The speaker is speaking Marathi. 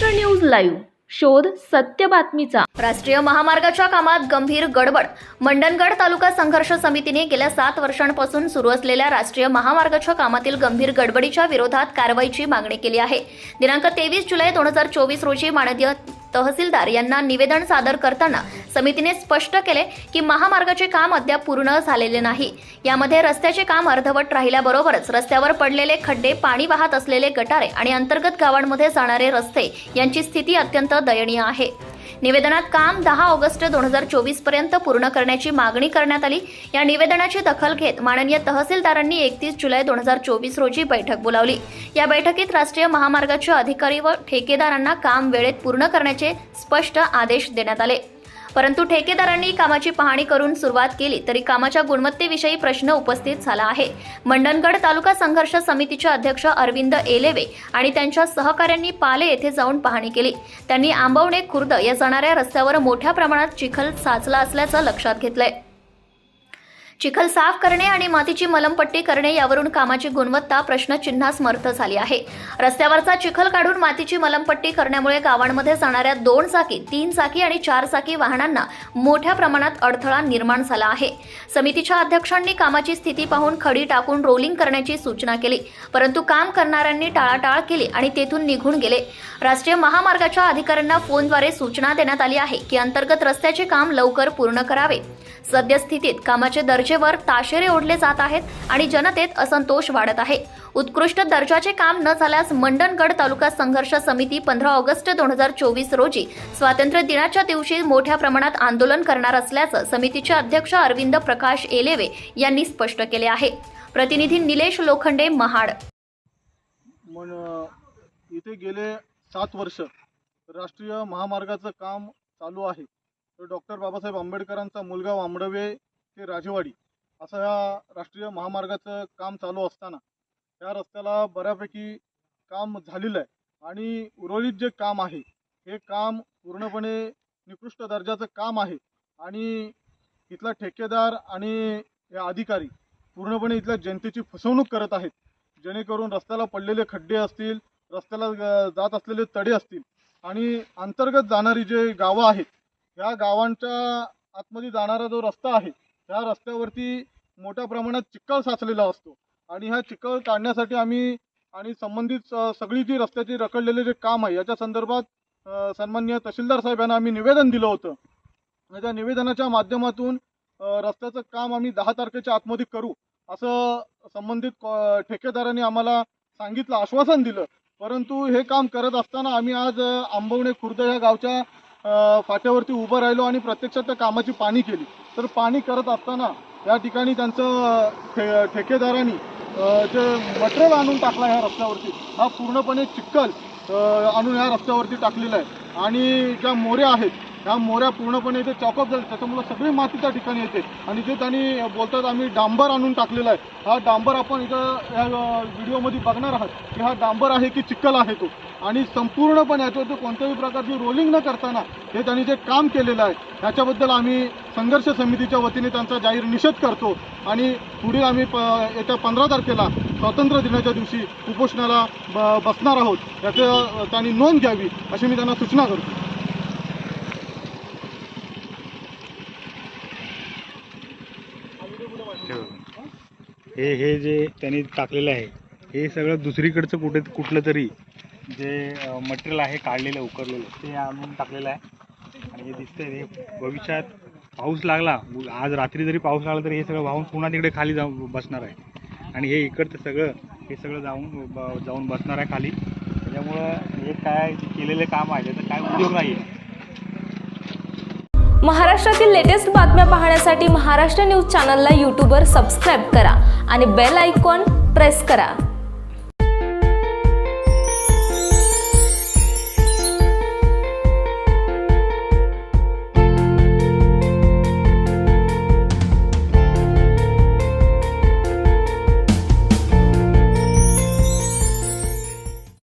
News live. शोध सत्य बातमीचा. राष्ट्रीय महामार्गाच्या कामात गंभीर गडबड. मंडणगड तालुका संघर्ष समितीने गेल्या सात वर्षांपासून सुरू असलेल्या राष्ट्रीय महामार्गाच्या कामातील गंभीर गडबडीच्या विरोधात कारवाईची मागणी केली आहे. दिनांक तेवीस जुलै दोन हजार चोवीस रोजी माननीय तहसीलदार यांना निवेदन सादर करताना समितीने स्पष्ट केले की महामार्गाचे काम अद्याप पूर्ण झालेले नाही. यामध्ये रस्त्याचे काम अर्धवट राहिल्याबरोबरच रस्त्यावर पडलेले खड्डे पाणी वाहत असलेले गटारे आणि अंतर्गत गावांमध्ये जाणारे रस्ते यांची स्थिती अत्यंत दयनीय आहे. निवेदनात काम दहा ऑगस्ट दोन हजार चोवीसपर्यंत पूर्ण करण्याची मागणी करण्यात आली. या निवेदनाची दखल घेत माननीय तहसीलदारांनी एकतीस जुलै दोन हजार चोवीस रोजी बैठक बोलावली. या बैठकीत राष्ट्रीय महामार्गाच्या अधिकारी व ठेकेदारांना काम वेळेत पूर्ण करण्याचे स्पष्ट आदेश देण्यात आले. परंतु ठेकेदारांनी कामाची पाहणी करून सुरुवात केली तरी कामाच्या गुणवत्तेविषयी प्रश्न उपस्थित झाला आहे. मंडणगड तालुका संघर्ष समितीचे अध्यक्ष अरविंद एलेवे आणि त्यांच्या सहकाऱ्यांनी पाले येथे जाऊन पाहणी केली. त्यांनी आंबवणे खुर्द या जाणाऱ्या रस्त्यावर मोठ्या प्रमाणात चिखल साचला असल्याचं लक्षात घेतलंय. चिखल साफ करणे आणि मातीची मलमपट्टी करणे यावरून कामाची गुणवत्ता प्रश्नचिन्हास्मर्थ झाली आहे. रस्त्यावरचा चिखल काढून मातीची मलमपट्टी करण्यामुळे गावांमध्ये जाणाऱ्या दोन चाकी तीन चाकी आणि चार चाकी वाहनांना मोठ्या प्रमाणात अडथळा निर्माण झाला आहे. समितीच्या अध्यक्षांनी कामाची स्थिती पाहून खडी टाकून रोलिंग करण्याची सूचना केली. परंतु काम करणाऱ्यांनी टाळाटाळ केली आणि तेथून निघून गेले. राष्ट्रीय महामार्गाच्या अधिकाऱ्यांना फोनद्वारे सूचना देण्यात आली आहे की अंतर्गत रस्त्याचे काम लवकर पूर्ण करावे. सद्यस्थितीत कामाचे दर्जेवर ताशेरे ओढले जात आहेत आणि जनतेत असंतोष वाढत आहे. उत्कृष्ट दर्जाचे काम न झाल्यास मंडणगड तालुका संघर्ष समिती पंधरा ऑगस्ट दोन हजार चोवीस रोजी स्वातंत्र्य दिनाच्या दिवशी मोठ्या प्रमाणात आंदोलन करणार असल्याचं समितीचे अध्यक्ष अरविंद प्रकाश एलेवे यांनी स्पष्ट केले आहे. प्रतिनिधी निलेश लोखंडे महाड. इथे गेले सात वर्ष राष्ट्रीय महामार्गाचं काम चालू आहे. तर डॉक्टर बाबासाहेब आंबेडकरांचा मुलगा वांबडवे ते राजेवाडी असं या राष्ट्रीय महामार्गाचं काम चालू असताना या रस्त्याला बऱ्यापैकी काम झालेलं आहे. आणि उर्वरित जे काम आहे हे काम पूर्णपणे निकृष्ट दर्जाचं काम आहे. आणि इथला ठेकेदार आणि या अधिकारी पूर्णपणे इथल्या जनतेची फसवणूक करत आहेत. जेणेकरून रस्त्याला पडलेले खड्डे असतील रस्त्याला जात असलेले तडे असतील आणि अंतर्गत जाणारी जे गावं आहेत ह्या गावांच्या आतमध्ये जाणारा जो रस्ता आहे त्या रस्त्यावरती मोठ्या प्रमाणात चिखल साचलेला असतो. आणि ह्या चिखल काढण्यासाठी आम्ही आणि संबंधित सगळी जी रस्त्याची रखडलेले जे काम आहे याच्या संदर्भात सन्माननीय तहसीलदार साहेब यांना आम्ही निवेदन दिलं होतं. आणि त्या निवेदनाच्या माध्यमातून रस्त्याचं काम आम्ही दहा तारखेच्या आतमध्ये करू असं संबंधित ठेकेदारांनी आम्हाला सांगितलं आश्वासन दिलं. परंतु हे काम करत असताना आम्ही आज आंबवणे खुर्द या गावच्या फाट्यावरती उभं राहिलो आणि प्रत्यक्षात त्या कामाची पाणी केली. तर पाणी करत असताना या ठिकाणी त्यांचं ठे ठेकेदारांनी जे मटेरियल आणून टाकला ह्या रस्त्यावरती हा पूर्णपणे चिखल आणून ह्या रस्त्यावरती टाकलेला आहे. आणि ज्या मोऱ्या आहेत ह्या मोऱ्या पूर्णपणे इथे चॉकअप झाल्या त्याच्यामुळे सगळी माती त्या ठिकाणी येते. आणि जे त्यांनी बोलतात आम्ही डांबर आणून टाकलेला आहे. हा डांबर आपण इथं या व्हिडिओमध्ये बघणार आहात की हा डांबर आहे की चिखल आहे तो. आणि संपूर्णपणे याच्यावरती कोणत्याही प्रकारची रोलिंग न करताना हे त्यांनी जे काम केलेलं आहे ह्याच्याबद्दल आम्ही संघर्ष समितीच्या वतीने त्यांचा जाहीर निषेध करतो. आणि पुढील आम्ही प येत्या पंधरा तारखेला स्वातंत्र्य दिनाच्या दिवशी उपोषणाला ब बसणार आहोत. याचं त्यांनी नोंद घ्यावी अशी मी त्यांना सूचना करतो. हे हे जे त्यांनी टाकलेलं आहे हे सगळं दुसरीकडचं कुठे कुठलं तरी जे मटेरियल आहे काढलेलं उकरलेलं ते आणून टाकलेलं आहे. आणि हे दिसतंय हे भविष्यात पाऊस लागला आज रात्री जरी पाऊस लागला तरी हे सगळं वाहून पुन्हा तिकडे खाली जाऊन बसणार आहे. आणि हे इकडचं सगळं हे सगळं जाऊन ब- जाऊन बसणार आहे खाली. त्याच्यामुळं हे काय केलेलं काम आहे त्याचा काय उपयोग नाही आहे महाराष्ट्रातील लेटेस्ट बातम्या पाहण्यासाठी महाराष्ट्र न्यूज चॅनलला यूट्यूबवर सबस्क्राईब करा आणि बेल आयकॉन प्रेस करा.